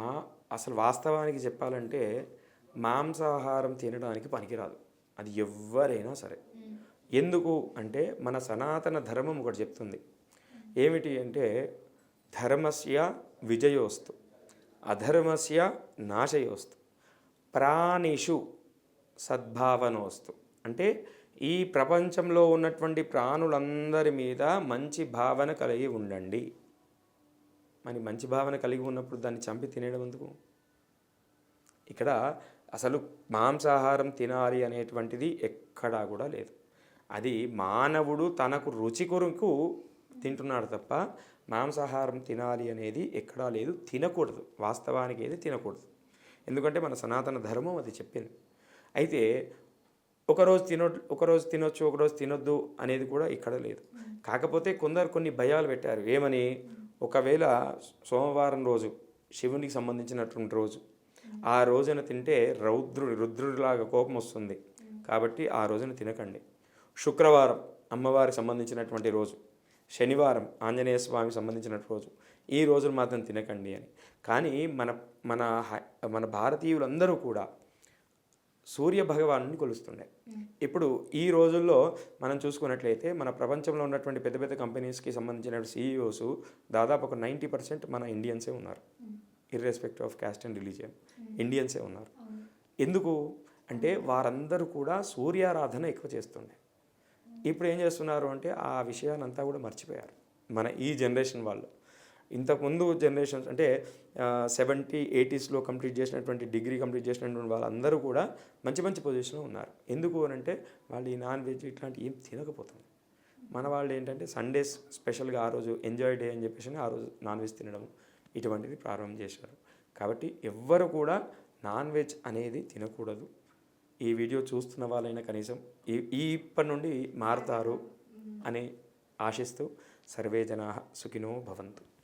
మా అసలు వాస్తవానికి చెప్పాలంటే మాంసాహారం తినడానికి పనికిరాదు. అది ఎవరైనా సరే. ఎందుకు అంటే మన సనాతన ధర్మం ఒకటి చెప్తుంది. ఏమిటి అంటే ధర్మస్య విజయోస్తు అధర్మస్య నాశయోస్తు ప్రాణిషు సద్భావనోస్తు. అంటే ఈ ప్రపంచంలో ఉన్నటువంటి ప్రాణులందరి మీద మంచి భావన కలిగి ఉండండి. మరి మంచి భావన కలిగి ఉన్నప్పుడు దాన్ని చంపి తినేయడం ఎందుకు? ఇక్కడ అసలు మాంసాహారం తినాలి అనేటువంటిది ఎక్కడా కూడా లేదు. అది మానవుడు తనకు రుచి కొరకు తింటున్నాడు తప్ప మాంసాహారం తినాలి అనేది ఎక్కడా లేదు తినకూడదు. వాస్తవానికి ఏది తినకూడదు. ఎందుకంటే మన సనాతన ధర్మం అది చెప్పింది. అయితే ఒకరోజు తినొ ఒకరోజు తినొచ్చు ఒకరోజు తినొద్దు అనేది కూడా ఇక్కడ లేదు. కాకపోతే కొందరు కొన్ని భయాలు పెట్టారు. ఏమని? ఒకవేళ సోమవారం రోజు శివునికి సంబంధించినటువంటి రోజు ఆ రోజున తింటే రౌద్రుడు రుద్రుడిలాగా కోపం వస్తుంది. కాబట్టి ఆ రోజున తినకండి. శుక్రవారం అమ్మవారికి సంబంధించినటువంటి రోజు శనివారం ఆంజనేయ స్వామికి సంబంధించిన రోజు ఈ రోజులు మాత్రం తినకండి అని. కానీ మన మన హై- మన భారతీయులందరూ కూడా సూర్య భగవాను కొలుస్తుండే ఇప్పుడు ఈ రోజుల్లో మనం చూసుకున్నట్లయితే మన ప్రపంచంలో ఉన్నటువంటి పెద్ద పెద్ద కంపెనీస్కి సంబంధించిన సీఈఓస్ దాదాపు ఒక నైంటీ పర్సెంట్ మన ఇండియన్సే ఉన్నారు. Irrespective of caste and religion ఇండియన్సే ఉన్నారు. ఎందుకు? అంటే వారందరూ కూడా సూర్యారాధన ఎక్కువ చేస్తుండే. ఇప్పుడు ఏం చేస్తున్నారు అంటే ఆ విషయాలంతా కూడా మర్చిపోయారు. మన ఈ జనరేషన్ వాళ్ళు. ఇంతకుముందు జనరేషన్స్ అంటే సెవెంటీ ఎయిటీస్లో కంప్లీట్ చేసినటువంటి డిగ్రీ కంప్లీట్ చేసినటువంటి వాళ్ళందరూ కూడా మంచి మంచి పొజిషన్లో ఉన్నారు. ఎందుకు అని అంటే వాళ్ళు ఈ నాన్ వెజ్ ఇట్లాంటి ఏం తినకపోతుంది మన వాళ్ళు ఏంటంటే సండేస్ స్పెషల్గా ఆ రోజు ఎంజాయ్ డే అని చెప్పేసి ఆ రోజు నాన్ వెజ్ తినడం ఇటువంటివి ప్రారంభం చేశారు. కాబట్టి ఎవ్వరు కూడా నాన్ వెజ్ అనేది తినకూడదు. ఈ వీడియో చూస్తున్న వాళ్ళైనా కనీసం ఈ ఈ ఇప్పటి నుండి మారుతారు అని ఆశిస్తూ సర్వే జనా సుఖినో భవంతు.